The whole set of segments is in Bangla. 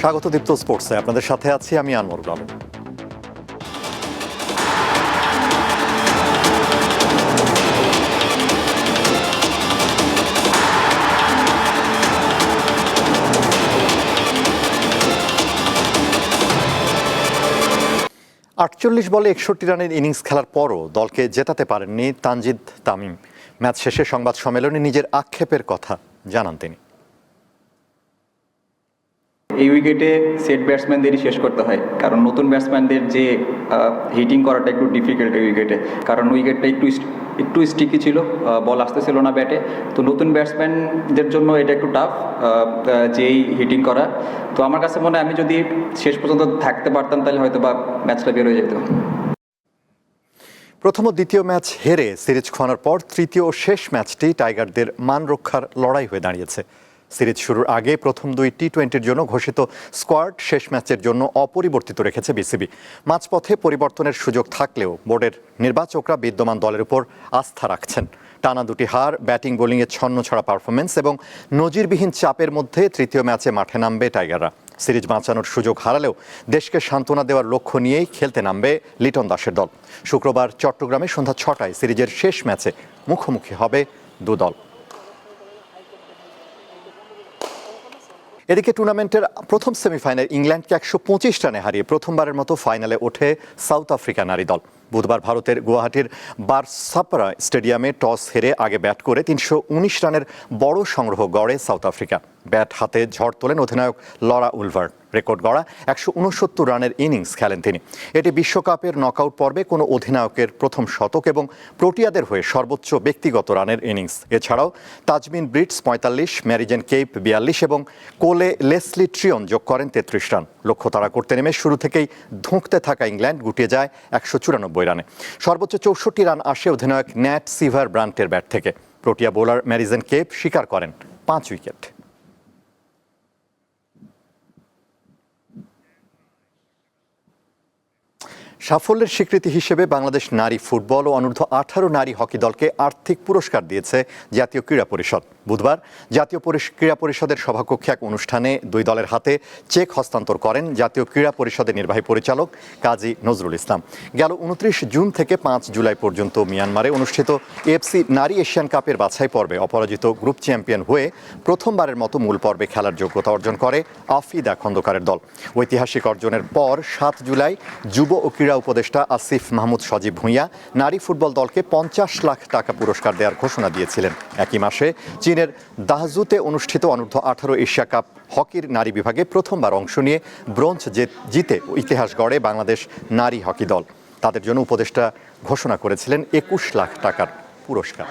স্বাগত দীপ্ত স্পোর্টসে। আপনাদের সাথে আছি আমি আনমরুল আলম আটচল্লিশ বলে একষট্টি রানের ইনিংস খেলার পরও দলকে জেতাতে পারেননি তানজিদ তামিম। ম্যাচ শেষে সংবাদ সম্মেলনে নিজের আক্ষেপের কথা জানান তিনি। এই উইকেটে সেট ব্যাটসম্যানদেরই শেষ করতে হয়। কারণ নতুন ব্যাটসম্যানদের যে হিটিং করাটা একটু ডিফিকাল্ট এই উইকেটে কারণ উইকেটটা একটু একটু স্টিকি ছিল বল আসতেছিল না ব্যাটে তো নতুন ব্যাটসম্যানদের জন্য এটা একটু টাফ যেই হিটিং করা। তো আমার কাছে মনে হয় আমি যদি শেষ পর্যন্ত থাকতে পারতাম, তাহলে হয়তো বা ম্যাচটা বের হয়ে যেত। প্রথম ও দ্বিতীয় ম্যাচ হেরে সিরিজ খোয়ানোর পর তৃতীয় ও শেষ ম্যাচটি টাইগারদের মান রক্ষার লড়াই হয়ে দাঁড়িয়েছে। সিরিজ শুরুর আগে প্রথম দুই টি টোয়েন্টির জন্য ঘোষিত স্কোয়াড শেষ ম্যাচের জন্য অপরিবর্তিত রেখেছে বিসিবি। মাঝপথে পরিবর্তনের সুযোগ থাকলেও বোর্ডের নির্বাচকরা বিদ্যমান দলের উপর আস্থা রাখছেন। টানা দুটি হার, ব্যাটিং, বোলিংয়ে ছন্ন ছড়া পারফরমেন্স এবং নজিরবিহীন চাপের মধ্যে তৃতীয় ম্যাচে মাঠে নামবে টাইগাররা। সিরিজ বাঁচানোর সুযোগ হারালেও দেশকে সান্ত্বনা দেওয়ার লক্ষ্য নিয়েই খেলতে নামবে লিটন দাসের দল। শুক্রবার চট্টগ্রামে সন্ধ্যা ছটায় সিরিজের শেষ ম্যাচে মুখোমুখি হবে দু দল এদিকে টুর্নামেন্টের প্রথম সেমিফাইনাল ইংল্যান্ডকে একশো পঁচিশ রানে হারিয়ে প্রথমবারের মতো ফাইনালে ওঠে সাউথ আফ্রিকা নারী দল। বুধবার ভারতের গুয়াহাটির বারসাপরা স্টেডিয়ামে টস হেরে আগে ব্যাট করে তিনশো উনিশ রানের বড় সংগ্রহ গড়ে সাউথ আফ্রিকা। ব্যাট হাতে ঝড় তোলেন অধিনায়ক লরা উলভার। রেকর্ড গড়া একশো উনসত্তর রানের ইনিংস খেলেন তিনি। এটি বিশ্বকাপের নকআউট পর্বে কোনো অধিনায়কের প্রথম শতক এবং প্রোটিয়াদের হয়ে সর্বোচ্চ ব্যক্তিগত রানের ইনিংস। এছাড়াও তাজমিন ব্রিটস পঁয়তাল্লিশ, ম্যারিজেন কেপ বিয়াল্লিশ এবং কোলে লেসলি ট্রিয়ন যোগ করেন তেত্রিশ রান। লক্ষ্য তাড়া করতে নেমে শুরু থেকেই ধুঁকতে থাকা ইংল্যান্ড গুটিয়ে যায় একশো চুরানব্বই রানে। সর্বোচ্চ চৌষট্টি রান আসে অধিনায়ক ন্যাট সিভার ব্রান্টের ব্যাট থেকে। প্রোটিয়া বোলার ম্যারিজেন কেপ স্বীকার করেন পাঁচ উইকেট। সাফল্যের স্বীকৃতি হিসেবে বাংলাদেশ নারী ফুটবল ও অনূর্ধ্ব আঠারো নারী হকি দলকে আর্থিক পুরস্কার দিয়েছে জাতীয় ক্রীড়া পরিষদ। বুধবার জাতীয় ক্রীড়া পরিষদের সভাকক্ষে এক অনুষ্ঠানে দুই দলের হাতে চেক হস্তান্তর করেন জাতীয় ক্রীড়া পরিষদের নির্বাহী পরিচালক কাজী নজরুল ইসলাম। গেল উনত্রিশ জুন থেকে পাঁচ জুলাই পর্যন্ত মিয়ানমারে অনুষ্ঠিত এফসি নারী এশিয়ান কাপের বাছাই পর্বে অপরাজিত গ্রুপ চ্যাম্পিয়ন হয়ে প্রথমবারের মতো মূল পর্বে খেলার যোগ্যতা অর্জন করে আফিদা খন্দকারের দল। ঐতিহাসিক অর্জনের পর সাত জুলাই যুব ও ক্রীড়া উপদেষ্টা আসিফ মাহমুদ সজীব ভূঁইয়া নারী ফুটবল দলকে পঞ্চাশ লাখ টাকা পুরস্কার দেওয়ার ঘোষণা দিয়েছিলেন। একই মাসে চীনের দাহজুতে অনুষ্ঠিত অনূর্ধ্ব আঠারো এশিয়া কাপ হকির নারী বিভাগে প্রথমবার অংশ নিয়ে ব্রোঞ্জ জিতে ইতিহাস গড়ে বাংলাদেশ নারী হকি দল। তাদের জন্য উপদেষ্টা ঘোষণা করেছিলেন একুশ লাখ টাকার পুরস্কার।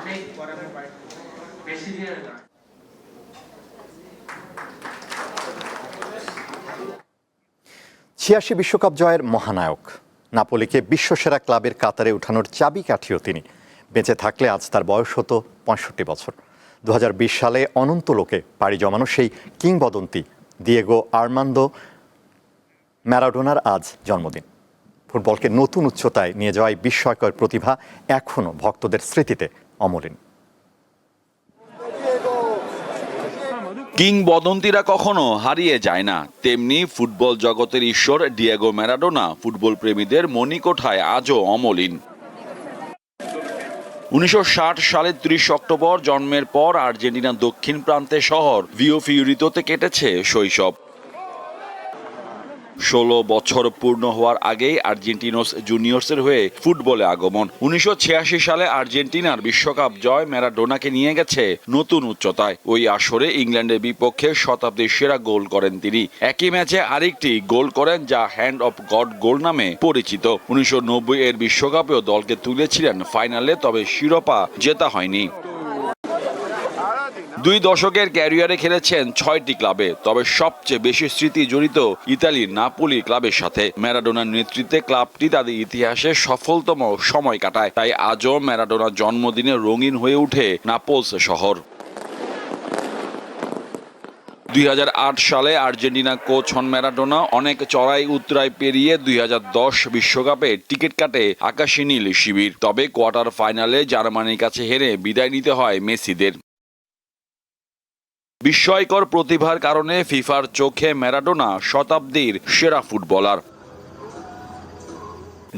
ছিয়াশি বিশ্বকাপ জয়ের মহানায়ক। নাপোলিকে বিশ্বসেরা ক্লাবের কাতারে উঠানোর চাবি কাঠিও তিনি। বেঁচে থাকলে আজ তার বয়স হতো পঁয়ষট্টি বছর। দু হাজার বিশ সালে অনন্ত লোকে পাড়ি জমানো সেই কিংবদন্তি দিয়েগো আর্মান্দো ম্যারাডোনার আজ জন্মদিন। ফুটবলকে নতুন উচ্চতায় নিয়ে যাওয়ায় বিস্ময়কর প্রতিভা এখনও ভক্তদের স্মৃতিতে অমলিন। কিংবদন্তিরা কখনো হারিয়ে যায় না। তেমনি ফুটবল জগতের ঈশ্বর ডিয়েগো ম্যারাডোনা ফুটবল প্রেমীদের মণিকোঠায় আজও অমলিন। উনিশশো ষাট সালের তিরিশ অক্টোবর জন্মের পর আর্জেন্টিনার দক্ষিণ প্রান্তে শহর ভিওফিউরিতোতে কেটেছে শৈশব। ষোলো বছর পূর্ণ হওয়ার আগেই আর্জেন্টিনোস জুনিয়র্সের হয়ে ফুটবলে আগমন। উনিশশো ছিয়াশি সালে আর্জেন্টিনার বিশ্বকাপ জয় ম্যারাডোনাকে নিয়ে গেছে নতুন উচ্চতায়। ওই আসরে ইংল্যান্ডের বিপক্ষে শতাব্দীর সেরা গোল করেন তিনি। একই ম্যাচে আরেকটি গোল করেন যা হ্যান্ড অফ গড গোল নামে পরিচিত। উনিশশো নব্বই এর বিশ্বকাপেও দলকে তুলেছিলেন ফাইনালে, তবে শিরোপা জেতা হয়নি। দুই দশকের ক্যারিয়ারে খেলেছেন ছয়টি ক্লাবে, তবে সবচেয়ে বেশি স্মৃতি জড়িত ইতালির নাপোলি ক্লাবের সাথে। ম্যারাডোনার নেতৃত্বে ক্লাবটি তাদের ইতিহাসে সফলতম সময় কাটায়, তাই আজও ম্যারাডোনার জন্মদিনে রঙিন হয়ে ওঠে নাপোলস শহর। দুই হাজার আট সালে আর্জেন্টিনা কোচ হন ম্যারাডোনা। অনেক চড়াই উতরাই পেরিয়ে দুই বিশ্বকাপে টিকিট কাটে আকাশী নীল শিবির। তবে কোয়ার্টার ফাইনালে জার্মানির কাছে হেরে বিদায় নিতে হয় মেসিদের। বিস্ময়কর প্রতিভার কারণে ফিফার চোখে ম্যারাডোনা শতাব্দীর সেরা ফুটবলার।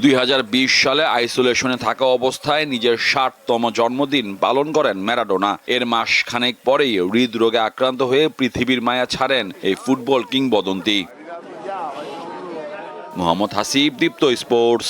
দুই হাজার বিশ সালে আইসোলেশনে থাকা অবস্থায় নিজের ষাটতম জন্মদিন পালন করেন ম্যারাডোনা। এর মাস খানেক পরেই হৃদরোগে আক্রান্ত হয়ে পৃথিবীর মায়া ছাড়েন এই ফুটবল কিংবদন্তি। মোহাম্মদ হাসিব, দীপ্ত স্পোর্টস।